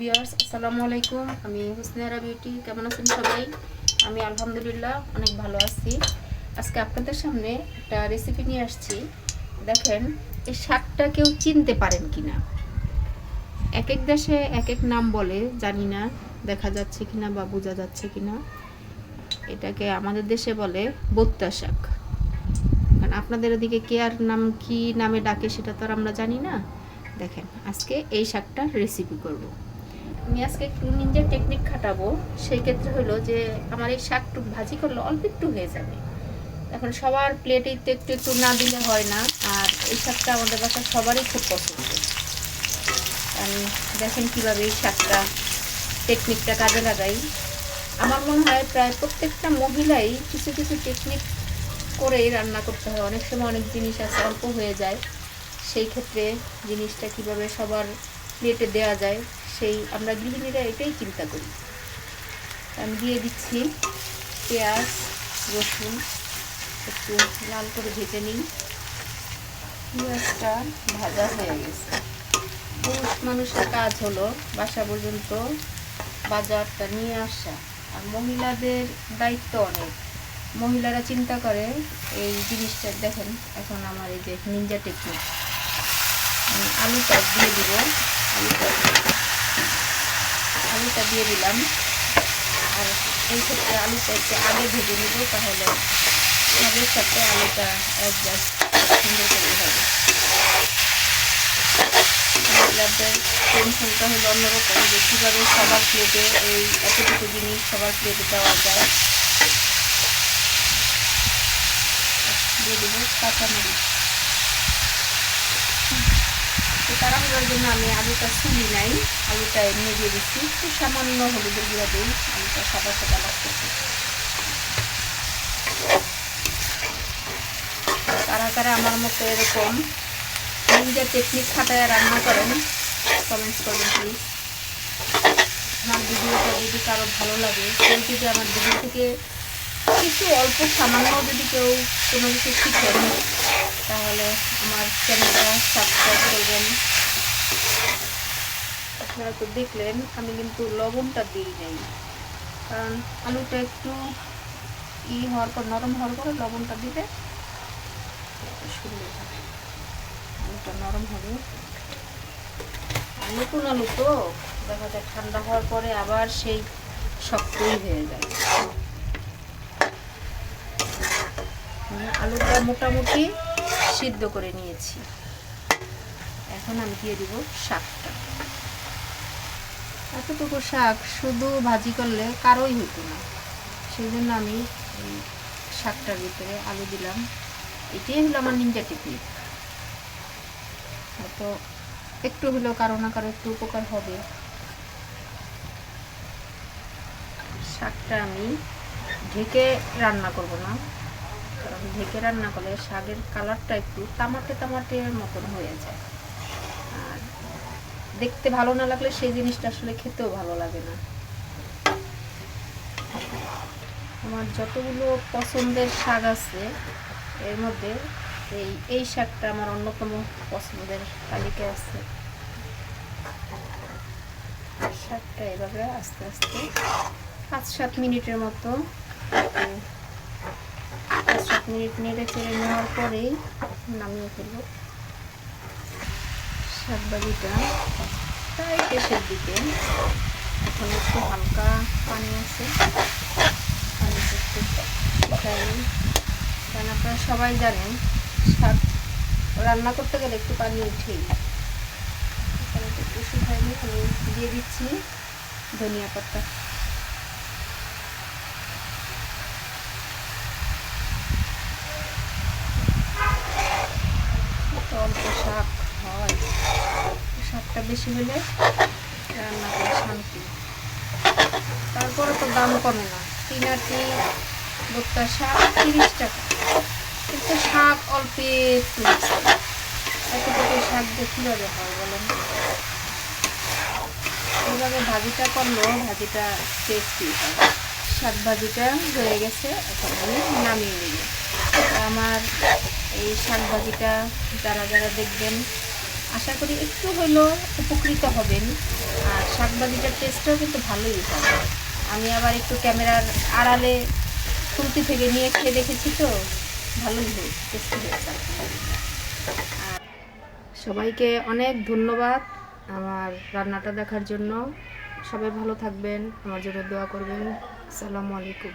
Viewers, আসসালামু আলাইকুম। আমি হুসনারা বিউটি, কেমন আছেন সবাই? আমি আলহামদুলিল্লাহ অনেক ভালো আছি। আজকে আপনাদের সামনে একটা রেসিপি নিয়ে আসছি। দেখেন, এই শাকটা কেউ চিনতে পারেন কিনা? এক এক দেশে এক এক নাম বলে, জানি না, দেখা যাচ্ছে কিনা বা বোঝা যাচ্ছে কিনা। এটাকে আমাদের দেশে বলে বোত্তা শাক। কারণ আপনাদের ওদিকে কেয়ার নাম, কি নামে ডাকে সেটা তো আর আমরা জানি না। দেখেন, আজকে এই শাকটার রেসিপি করব। আমি আজকে একটু নিনজা টেকনিক খাটাবো। সেই ক্ষেত্রে হলো যে, আমার এই শাকটু ভাজি করলে অল্প একটু হয়ে যাবে। এখন সবার প্লেটেই তো একটু একটু না দিলে হয় না। আর এই শাকটা আমাদের বাসার সবারই খুব পছন্দ। আমি দেখেন কীভাবে এই শাকটা টেকনিকটা কাজে লাগাই। আমার মনে হয় প্রায় প্রত্যেকটা মহিলাই কিছু কিছু টেকনিক করেই রান্না করতে হয়। অনেক সময় অনেক জিনিস আছে, অল্প হয়ে যায়। সেই ক্ষেত্রে জিনিসটা কীভাবে সবার প্লেটে দেওয়া যায় সেই আমরা গৃহিণীরা এটাই চিন্তা করি। আমি দিয়ে দিচ্ছি পেঁয়াজ, রসুন, একটু লাল করে ভেজে নিই। পেঁয়াজটা ভাজা হয়ে গেছে। পুরুষ মানুষের কাজ হলো বাসা পর্যন্ত বাজারটা নিয়ে আসা। আর মহিলাদের দায়িত্ব অনেক। মহিলারা চিন্তা করে, এই জিনিসটা দেখেন, এখন আমার এই যে নিনজা টেকনিক আলুটা দিয়ে দিব। আলুটা আলুটা দিয়ে দিলাম। আর এই ক্ষেত্রে আলুটা একটু আগে ভেজে নিব, তাহলে সবের সাথে আলুটা অ্যাডজাস্ট সুন্দর করে হবে। টেনশনটা হলো অন্যরকম, যে কীভাবে সবার প্লেটে এই এতটুকু জিনিস সবার প্লেটে দেওয়া যায়। দিয়ে দেবো কাঁচামরিচ তো তাড়াহুড়োর জন্য আমি আলুটা ছুলি নাই, আলুটা এমনি দিয়ে দিচ্ছি। একটু সামান্য হলুদের গুঁড়া দিই, আলুটা সাদা সাদা লাগতেছে তারা তারা আমার মতো এরকম নিজের টেকনিক খাটায় রান্না করেন কমেন্টস করবেন প্লিজ আমার ভিডিওটা যদি কারও ভালো লাগে, কেউ যদি আমার ভিডিও থেকে কিছু অল্প সামান্য যদি কেউ কোনো কিছু শিখেন তাহলে আমার চ্যানেলটা সাবস্ক্রাইব করবেন। আপনারা তো দেখলেন, আমি কিন্তু লবণটা দিই নাই। কারণ আলুটা একটু ই হওয়ার পর, নরম হওয়ার পরে লবণটা দিলে সুন্দর আলুটা নরম হবে। নতুন আলু তো, দেখা যায় ঠান্ডা হওয়ার পরে আবার সেই শক্তই হয়ে যায়। আলুটা মোটামুটি সিদ্ধ করে নিয়েছি। এখন আমি দিয়ে দিব শাকটা। এতটুকু শাক শুধু ভাজি করলে কারোই হতো না। সেই জন্য আমি শাকটার ভিতরে আলু দিলাম। এটাই হলো আমার নিনজা টেকনিক তো একটু হলেও কারও না কারও একটু উপকার হবে। শাকটা আমি ঢেকে রান্না করব না। কারণ ঢেকে রান্না করলে শাকের কালারটা একটু তামাটে তামাটে মতন হয়ে যায়। আর দেখতে ভালো না লাগলে সেই জিনিসটা আসলে খেতেও ভালো লাগে না। আমার যতগুলো পছন্দের শাক আছে, এর মধ্যে এই এই শাকটা আমার অন্যতম পছন্দের তালিকায় আছে। শাকটা এভাবে আস্তে আস্তে পাঁচ সাত মিনিটের মতো মিনিট নেড়ে চেড়ে নেওয়ার পরেই নামিয়ে ফেলব। শাকবাজিটা প্রায় শেষের দিকে। এখন একটু হালকা পানি আছে। শুকায়নি কারণ আপনারা সবাই জানেন, শাক রান্না করতে গেলে একটু পানি উঠেই। পানিটা একটু শুকায়নি আমি দিয়ে দিচ্ছি ধনিয়া পাতা অল্প শাক হয় শাকটা বেশি হলে রান্না করে শান্তি। তারপরে তো দাম কমে না। তিন আটি ভুট্টা শাক তিরিশ টাকা। কিন্তু শাক অল্প একটু এতটুকু শাক দিয়ে কীভাবে হয় বলেন? এইভাবে ভাজিটা করলেও ভাজিটা টেস্টি শাক ভাজিটা হয়ে গেছে, এখন আমি নামিয়ে নিব। আমার এই শাক ভাজিটা যারা যারা দেখবেন আশা করি একটু হলেও উপকৃত হবেন। আর শাকভাজিটার টেস্টটাও কিন্তু ভালোই হবে আমি আবার একটু ক্যামেরার আড়ালে খুলতি থেকে নিয়ে খেয়ে দেখেছি তো, ভালোই হয়েছে টেস্টি হয়েছে। আর সবাইকে অনেক ধন্যবাদ আমার রান্নাটা দেখার জন্য। সবাই ভালো থাকবেন, আমার জন্য দোয়া করবেন। আসসালামু আলাইকুম।